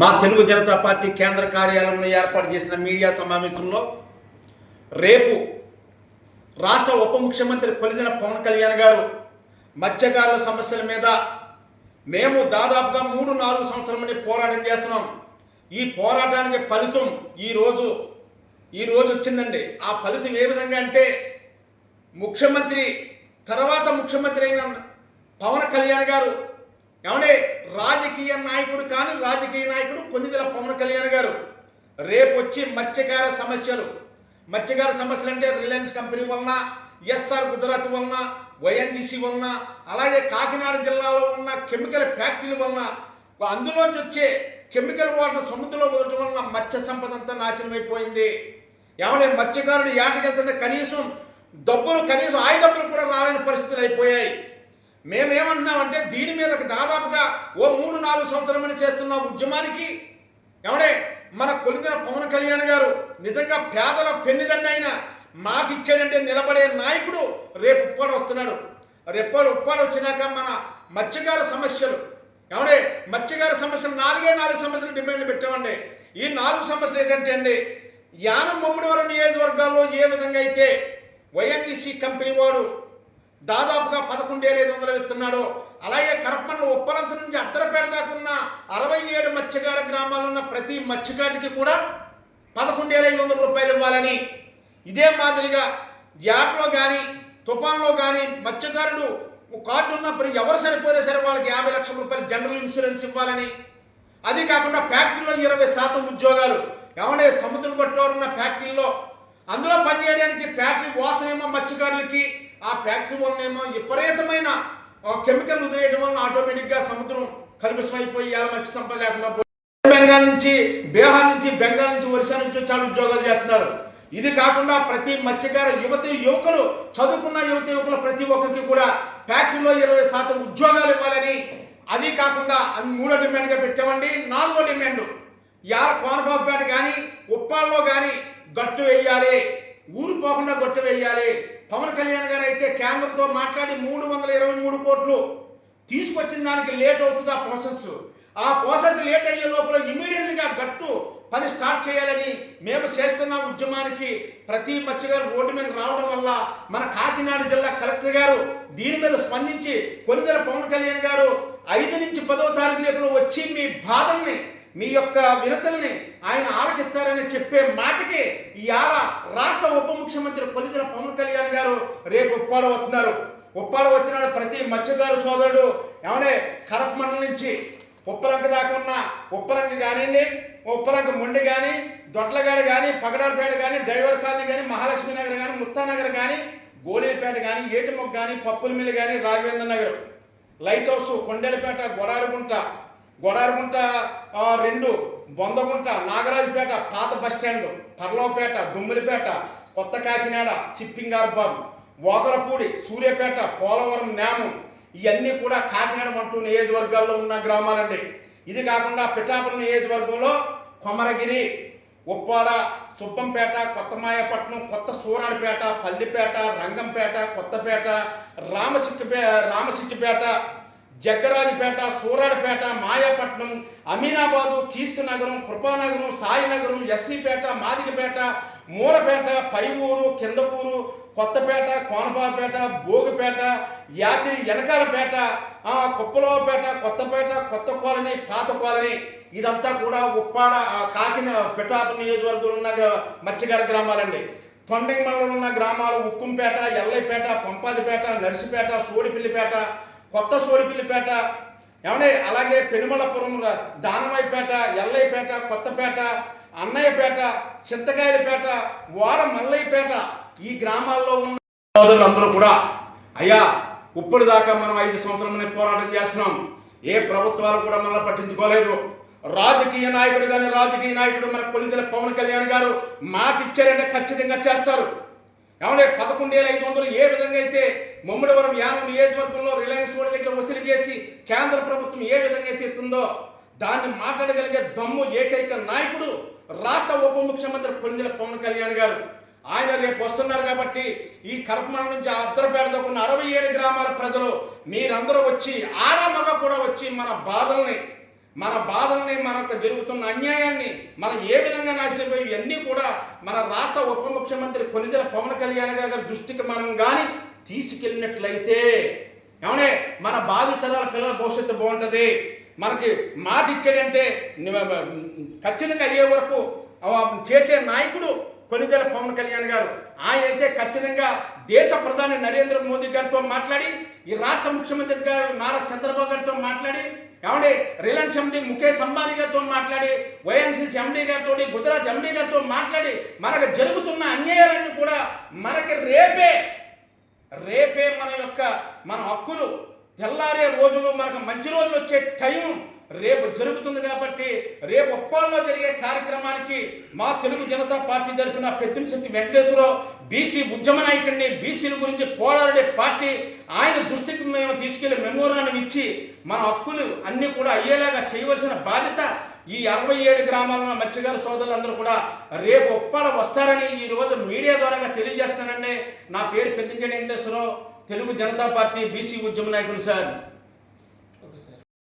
మా తెలుగు జనతా పార్టీ కేంద్ర కార్యాలయంలో ఏర్పాటు చేసిన మీడియా సమావేశంలో రేపు రాష్ట్ర ఉప ముఖ్యమంత్రి కొలిదిన పవన్ కళ్యాణ్ గారు మత్స్యకారుల సమస్యల మీద మేము దాదాపుగా మూడు నాలుగు సంవత్సరం నుండి పోరాటం చేస్తున్నాం. ఈ పోరాటానికి ఫలితం ఈరోజు ఈరోజు వచ్చిందండి. ఆ ఫలితం ఏ విధంగా అంటే ముఖ్యమంత్రి తర్వాత ముఖ్యమంత్రి అయిన పవన్ కళ్యాణ్ గారు ఏమంటే రాజకీయ నాయకుడు కానీ రాజకీయ నాయకుడు కొన్నిదల పవన్ కళ్యాణ్ గారు. రేపు వచ్చి మత్స్యకార సమస్యలు. మత్స్యకార సమస్యలు అంటే రిలయన్స్ కంపెనీ వలన ఎస్ఆర్ గుజరాత్ వలన వైఎన్జీసీ వలన అలాగే కాకినాడ జిల్లాలో ఉన్న కెమికల్ ఫ్యాక్టరీల వలన అందులోంచి వచ్చే కెమికల్ వాటర్ సముద్రంలో వదలటం వలన మత్స్య సంపద అంతా నాశనం అయిపోయింది. ఏమంటే మత్స్యకారుడు ఏటకెళ్తుంటే కనీసం డబ్బులు కనీసం ఆయ డబ్బులు కూడా రాలేని పరిస్థితులు అయిపోయాయి. మేమేమంటున్నామంటే దీని మీద దాదాపుగా ఓ మూడు నాలుగు సంవత్సరమని నుండి చేస్తున్న ఉద్యమానికి ఎవడే మన కొలిదిన పవన్ కళ్యాణ్ గారు నిజంగా పేదల పెన్నిదండి ఆయన మాకిచ్చాడంటే నిలబడే నాయకుడు రేపు ఉప్పాడు వస్తున్నాడు. రేపు ఉప్పాడు వచ్చినాక మన మత్స్యకార సమస్యలు ఏమంటే మత్స్యకార సమస్యలు నాలుగే నాలుగు సమస్యలు డిమాండ్లు పెట్టామండి. ఈ నాలుగు సమస్యలు ఏంటంటే అండి యానం ముమ్మడివరం నియోజకవర్గాల్లో ఏ విధంగా అయితే వైఎన్టీసీ కంపెనీ వాడు దాదాపుగా పదకొండు ఐదు వందలు ఇస్తున్నాడు అలాగే కరపన్న ఉప్పలంత నుంచి అత్తరపేట దాకా ఉన్న అరవై ఏడు మత్స్యకార గ్రామాల్లో ఉన్న ప్రతి మత్స్యకారికి కూడా పదకొండు ఐదు వందల రూపాయలు ఇవ్వాలని. ఇదే మాదిరిగా యాప్లో కానీ తుఫాన్లో కానీ మత్స్యకారులు కార్డు ఉన్నప్పుడు ఎవరు సరిపోయినా సరే వాళ్ళకి యాభై లక్షల రూపాయలు జనరల్ ఇన్సూరెన్స్ ఇవ్వాలని. అది కాకుండా ఫ్యాక్టరీలో ఇరవై శాతం ఉద్యోగాలు. ఏమంటే సముద్రం కొట్టేవారున్న ఫ్యాక్టరీలో. అందులో పనిచేయడానికి ఫ్యాక్టరీ వాసనేమో మత్స్యకారులకి ఆ ఫ్యాక్టరీ వలనేమో విపరీతమైన కెమికల్ వదిలేయడం వలన ఆటోమేటిక్గా సముద్రం కలుషితం అయిపోయి ఇలా మత్స్య సంపద లేకుండా బెంగాల్ నుంచి బీహార్ నుంచి బెంగాల్ నుంచి ఒరిస్సా నుంచి చాలా ఉద్యోగాలు చేస్తున్నారు. ఇది కాకుండా ప్రతి మత్స్యకార యువతి యువకులు చదువుకున్న యువతి యువకులు ప్రతి ఒక్కరికి కూడా ఫ్యాక్టరీలో ఇరవై శాతం ఉద్యోగాలు ఇవ్వాలని అది కాకుండా అది మూడో డిమాండ్గా పెట్టామండి నాలుగో డిమాండ్. యాల కోనబాబుపేట కానీ ఉప్పాల్లో కానీ గట్టు వేయాలి ఊరు పోకుండా గట్టు వేయాలి పవన్ కళ్యాణ్ గారు అయితే కేంద్రంతో మాట్లాడి మూడు వందల ఇరవై మూడు కోట్లు తీసుకొచ్చిన దానికి లేట్ అవుతుంది ఆ ప్రాసెస్ ఆ ప్రాసెస్ లేట్ అయ్యే లోపల ఇమీడియట్గా గట్టు పని స్టార్ట్ చేయాలని మేము చేస్తున్న ఉద్యమానికి ప్రతి మత్స్యగారు రోడ్డు మీద రావడం వల్ల మన కాకినాడ జిల్లా కలెక్టర్ గారు దీని మీద స్పందించి కొనిదెల పవన్ కళ్యాణ్ గారు ఐదు నుంచి పదో తారీఖు లోపల వచ్చి మీ బాధల్ని మీ యొక్క వినతుల్ని ఆయన ఆలకిస్తారని చెప్పే మాటకి ఇవాళ రాష్ట్ర ఉప ముఖ్యమంత్రి కొనిదెల పవన్ కళ్యాణ్ గారు రేపు ఉప్పాడ వస్తున్నారు. ఉప్పాడ వచ్చిన ప్రతి మత్స్యకారు సోదరుడు. ఏమనే కడప మండలం నుంచి ఉప్పలంక దాకా ఉన్న ఉప్పలంక కానివ్వండి ఉప్పలంక మొండి కానీ దొడ్లగాడ కానీ పగడాలపేట కానీ డైవర్ కాలనీ కానీ మహాలక్ష్మి నగర్ కానీ ముత్తానగర్ కానీ గోళీపేట కానీ ఏటిమొక్క కానీ పప్పుల మిల్లు కానీ రాఘవేంద్ర నగర్. లైట్ హౌస్ కొండేలపేట గొడారుగుంట గొడారుగుంట రెండు బొందగుంట నాగరాజుపేట పాత బస్ స్టాండ్ పర్లోపేట దుమ్మిలిపేట కొత్త కాకినాడ సిప్పింగ్ హార్బర్ ఓకలపూడి సూర్యాపేట పోలవరం నేమం ఇవన్నీ కూడా కాకినాడ మంటూ నియోజకవర్గాల్లో ఉన్న గ్రామాలండి. ఇది కాకుండా పిఠాపురం నియోజకవర్గంలో కొమరగిరి ఉప్పాడ సుబ్బంపేట కొత్తమాయపట్నం కొత్త సూరాడిపేట పల్లిపేట రంగంపేట కొత్తపేట రామశిట్టిపే రామశిట్టిపేట జగ్గరాజుపేట సూరాడపేట మాయాపట్నం అమీనాబాదు కీస్తు నగరం కృపానగరం సాయినగరం ఎస్సీపేట మాదిగపేట మూలపేట పైవూరు కిందవూరు కొత్తపేట కోనపాపేట భోగిపేట యాచి వెనకాలపేట కుప్పలోపేట కొత్తపేట కొత్త కాలనీ పాత కాలనీ ఇదంతా కూడా ఉప్పాడ కాకిన పిఠాపు నియోజకవర్గంలో ఉన్న మత్స్యకార గ్రామాలండి. తొండంగి మండలంలో ఉన్న గ్రామాలు ఉక్కుంపేట ఎల్లైపేట పంపాదిపేట నర్సిపేట సోడిపిల్లిపేట కొత్త సోడిపిల్లిపేట ఏమంటే అలాగే పెనుమలపురం ర- దానమైపేట ఎల్లైపేట కొత్తపేట అన్నయ్యపేట చింతకాయలపేట వాడ మల్లయ్యపేట ఈ గ్రామాల్లో ఉన్న సోదరులందరూ కూడా అయ్యా ఇప్పుడు దాకా మనం ఐదు సంవత్సరాల పోరాటం చేస్తున్నాం. ఏ ప్రభుత్వాలు కూడా మనల్ని పట్టించుకోలేదు. రాజకీయ నాయకుడు కానీ రాజకీయ నాయకుడు మన కొలిదల పవన్ కళ్యాణ్ గారు మాట ఇచ్చారంటే ఖచ్చితంగా చేస్తారు. ఏమంటే పదకొండు వేల ఐదు వందలు ఏ విధంగా అయితే ముమ్మడివరం యానం నియోజకవర్గంలో రిలయన్స్ ఓడి దగ్గర వసూలు చేసి కేంద్ర ప్రభుత్వం ఏ విధంగా అయితే ఎత్తుందో దాన్ని మాట్లాడగలిగే దమ్ము ఏకైక నాయకుడు రాష్ట్ర ఉప ముఖ్యమంత్రి పొందిన పవన్ కళ్యాణ్ గారు. ఆయన రేపు వస్తున్నారు కాబట్టి ఈ కరపమండలం నుంచి అద్దరపేట దాకా ఉన్న అరవై ఏడు గ్రామాల ప్రజలు మీరందరూ వచ్చి ఆడ మగ కూడా వచ్చి మన బాధల్ని మన బాధల్ని మనకు జరుగుతున్న అన్యాయాన్ని మనం ఏ విధంగా నాశనపోయి ఇవన్నీ కూడా మన రాష్ట్ర ఉప ముఖ్యమంత్రి కొనిదెల పవన్ కళ్యాణ్ గారి దృష్టికి మనం కానీ తీసుకెళ్ళినట్లయితే ఏమంటే మన భావితరాల పిల్లల భవిష్యత్తు బాగుంటుంది. మనకి మాట ఇచ్చాడంటే ఖచ్చితంగా అయ్యే వరకు చేసే నాయకుడు కొనిదెల పవన్ కళ్యాణ్ గారు. ఆయన అయితే ఖచ్చితంగా దేశ ప్రధాని నరేంద్ర మోదీ గారితో మాట్లాడి ఈ రాష్ట్ర ముఖ్యమంత్రి గారు నారా చంద్రబాబు గారితో మాట్లాడి ఏమండి? రిలయన్స్ ఎండి ముఖేష్ అంబానీ గారితో మాట్లాడి వైఎన్సీసీ ఎండీ గారితో గుజరాత్ ఎండీ గారితో మాట్లాడి మనకు జరుగుతున్న అన్యాయాలన్నీ కూడా మనకి రేపే రేపే మన యొక్క మన హక్కులు తెల్లారే రోజులు మనకు మంచి రోజులు వచ్చే టైం రేపు జరుగుతుంది కాబట్టి రేపు ఒప్పాల్లో జరిగే కార్యక్రమానికి మా తెలుగు జనతా పార్టీ తరఫున పెద్దంశెట్టి వెంకటేశ్వరరావు బీసీ ఉద్యమ నాయకుడిని బీసీల గురించి పోరాడే పార్టీ ఆయన దృష్టికి మేము తీసుకెళ్ళి మెమోరాన్ని ఇచ్చి మన హక్కులు అన్నీ కూడా అయ్యేలాగా చేయవలసిన బాధ్యత ఈ అరవై ఏడు గ్రామాల మత్స్యకార సోదరులందరూ కూడా రేపు ఒప్పాడ వస్తారని ఈ రోజు మీడియా ద్వారా తెలియజేస్తానండి. నా పేరు పెద్దింజడి వెంకటేశ్వరరావు తెలుగు జనతా పార్టీ బీసీ ఉద్యమ నాయకులు సార్.